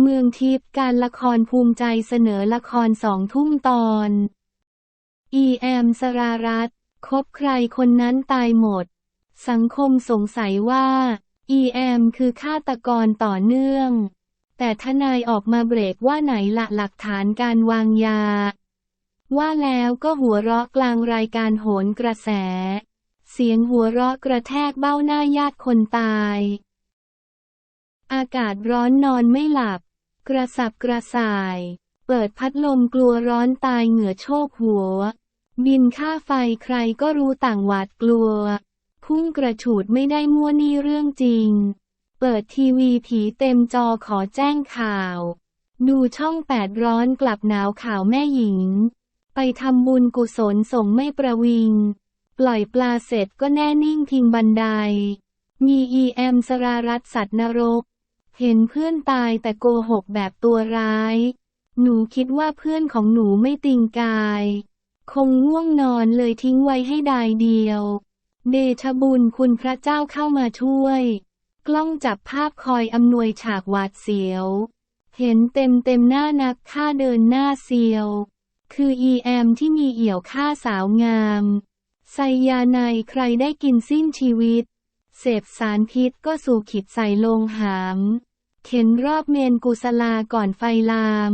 เมืองทิพย์การละครภูมิใจเสนอละครสองทุ่มตอน อีแอมสรารัตน์คบใครคนนั้นตายหมด สังคมสงสัยว่า อีแอมคือฆาตกรต่อเนื่อง แต่ทนายออกมาเบรกว่าไหนละหลักฐานการวางยา ว่าแล้วก็หัวเราะกลางรายการโหนกระแส เสียงหัวเราะกระแทกเบ้าหน้าญาติคนตาย อากาศร้อนนอนไม่หลับ กระสับกระส่าย เปิดพัดลมกลัวร้อนตายเหงื่อโชกหัว บินค่าไฟใครก็รู้ต่างหวาดกลัว พุ่งกระฉูดไม่ได้มั่วนี่เรื่องจริง เปิดทีวีผีเต็มจอขอแจ้งข่าว ดูช่องแปดร้อนกลับหนาวข่าวแม่หญิง ไปทำบุญกุศลส่งไม่ประวิง ปล่อยปลาเสร็จก็แน่นิ่งพิงบันได มีอีแอมสรารัตสัตว์นรก เห็นเพื่อนตายแต่โกหกแบบตัวร้าย หนูคิดว่าเพื่อนของหนูไม่ติงกาย คงง่วงนอนเลยทิ้งไว้ให้ดายเดียว เดชบุญคุณพระเจ้าเข้ามาช่วย กล้องจับภาพคอยอำนวยฉากหวาดเสียว เห็นเต็มเต็มหน้านักฆ่าเดินหน้าเซียว คืออีแอมที่มีเอี่ยวฆ่าสาวงามไซยาไนใครได้กินสิ้นชีวิต เสพสารพิษก็สู่ขิดใส่ลงหาม เข็นรอบเมนกุศลาก่อนไฟลาม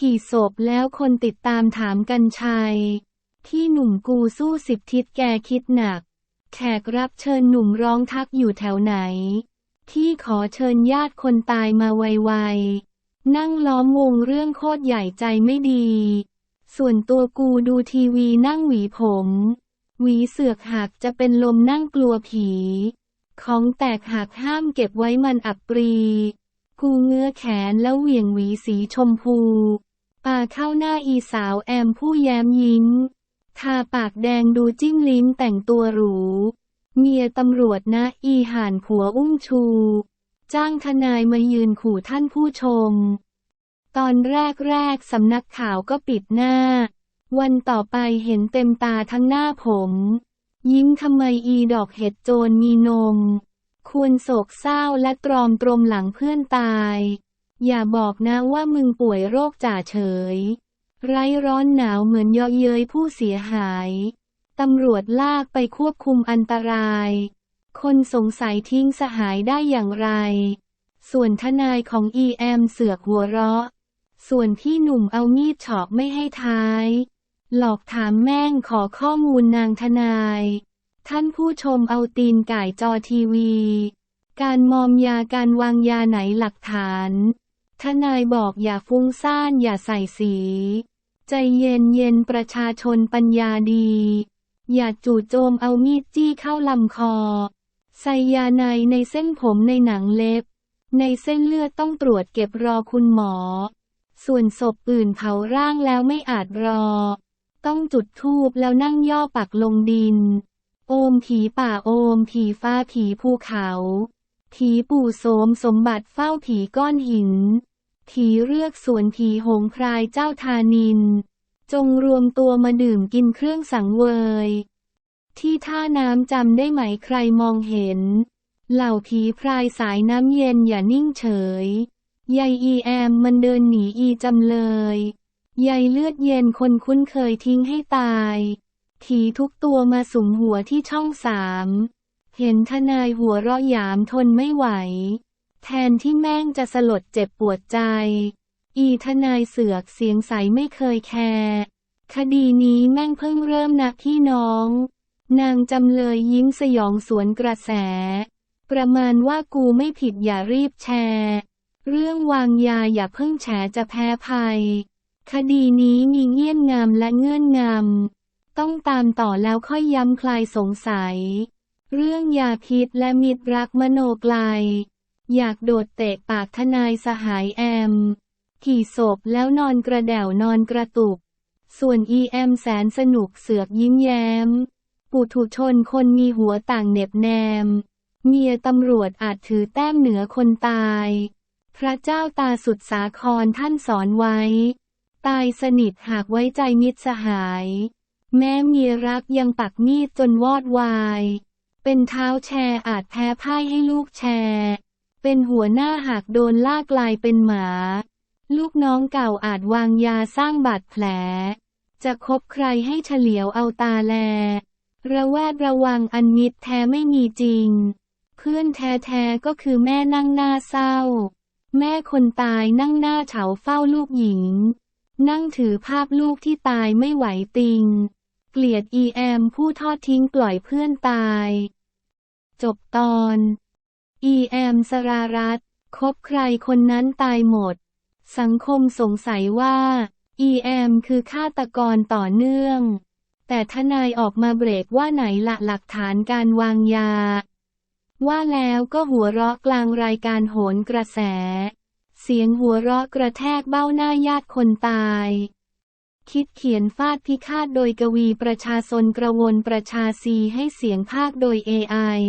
กี่ศพแล้วคนติดตามถามกันชัย ที่หนุ่มกูสู้สิบทิศแกคิดหนัก แขกรับเชิญหนุ่มร้องทักอยู่แถวไหน ที่ขอเชิญญาติคนตายมาไวๆ นั่งล้อมวงเรื่องโคตรใหญ่ใจไม่ดี ส่วนตัวกูดูทีวีนั่งหวีผม หวีเสือกหักจะเป็นลมนั่งกลัวผี ของแตกหักห้ามเก็บไว้มันอับปรี กูเงื้อแขนแล้วเหวี่ยงหวีสีชมพูปาเข้าหน้าอีสาวแอมผู้แย้มยิ้ม ทาปากแดงดูจิ้มลิ้มแต่งตัวหรู เมียตำรวจนะอีห่านผัวอุ้มชู จ้างทนายมายืนขู่ท่านผู้ชม ตอนแรกๆสำนักข่าวก็ปิดหน้า วันต่อไปเห็นเต็มตาทั้งหน้าผม ยิ้มทำไมอีดอกเห็ดโจรมีนม ควรโศกเศร้าและตรอมตรมหลังเพื่อนตาย อย่าบอกนะว่ามึงป่วยโรคจ่าเฉย ไร้ร้อนหนาวเหมือนเยาะเย้ยผู้เสียหาย ตำรวจลากไปควบคุมอันตราย คนสงสัยทิ้งสหายได้อย่างไร ส่วนทนายของอีแอมเสือกหัวเราะ ส่วนพี่หนุ่มเอามีดเฉาะไม่ให้ท้าย หลอกถามแม่งขอข้อมูลนางทนาย ท่านผู้ชมเอาตีนไก่จอทีวี การมอมยาการวางยาไหนหลักฐาน ทนายบอกอย่าฟุ้งซ่านอย่าใส่สี ใจเย็นเย็นประชาชนปัญญาดี อย่าจู่โจมเอามีดจี้เข้าลำคอไซยาไนในเส้นผมในหนังเล็บ ในเส้นเลือดต้องตรวจเก็บรอคุณหมอ ส่วนศพอื่นเผาร่างแล้วไม่อาจรอ ต้องจุดธูปแล้วนั่งย่อปักลงดิน โอมผีป่าโอมผีฟ้าผีภูเขา ผีปู่โสมสมบัติเฝ้าผีก้อนหิน ผีเรือกสวนผีหงพรายเจ้าทานิน จงรวมตัวมาดื่มกินเครื่องสังเวย ที่ท่าน้ำจำได้ไหมใครมองเห็น เหล่าผีพรายสายน้ำเย็นอย่านิ่งเฉยยายอีแอมมันเดินหนีอีจำเลย ยายเลือดเย็นคนคุ้นเคยทิ้งให้ตายผีทุกตัวมาสุมหัวที่ช่องสาม เห็นทนายหัวเราะยามทนไม่ไหว แทนที่แม่งจะสลดเจ็บปวดใจ อีทนายเสือกเสียงใสไม่เคยแคร์คดีนี้แม่งเพิ่งเริ่มนะพี่น้อง นางจำเลยยิ้มสยองสวนกระแส ประมาณว่ากูไม่ผิดอย่ารีบแชร์ เรื่องวางยาอย่าเพิ่งแฉจะแพ้ภัย คดีนี้มีเงี่ยนงามและเงื่อนงำ ต้องตามต่อแล้วค่อยย้ำคลายสงสัย เรื่องยาพิษและมิตรรักมโนกลายอยากโดดเตะปากทนายสหายแอมกี่ศพแล้วนอนกระเด่วนอนกระตุก ส่วนอีแอมแสนสนุกเสือกยิ้มแย้ม ปุถุชนคนมีหัวต่างเหน็บแนม เมียตำรวจอาจถือแต้มเหนือคนตาย พระเจ้าตาสุดสาครท่านสอนไว้ ตายสนิทหากไว้ใจมิตรสหาย แม้มีรักยังปักมีดจนวอดวาย เป็นเท้าแชร์อาจแพ้พ่ายให้ลูกแชร์ เป็นหัวหน้าหากโดนลากกลายเป็นหมา ลูกน้องเก่าอาจวางยาสร้างบาดแผล จะคบใครให้เฉลียวเอาตาแล ระแวดระวังอันมิตรแท้ไม่มีจริง เพื่อนแท้ๆก็คือแม่นั่งหน้าเศร้า แม่คนตายนั่งหน้าเฉาเฝ้าลูกหญิง นั่งถือภาพลูกที่ตายไม่ไหวติง เกลียดอีแอมผู้ทอดทิ้งปล่อยเพื่อนตาย จบตอนอีแอมสรารัตคบใครคนนั้นตายหมด สังคมสงสัยว่าอีแอมคือฆาตกรต่อเนื่อง แต่ทนายออกมาเบรกว่าไหนละหลักฐานการวางยา ว่าแล้วก็หัวเราะกลางรายการโหนกระแส เสียงหัวเราะกระแทกเบ้าหน้าญาติคนตาย คิดเขียนฟาดพิฆาตโดยกวีประชาชนกระวนประชาซีให้เสียงภาคโดย AI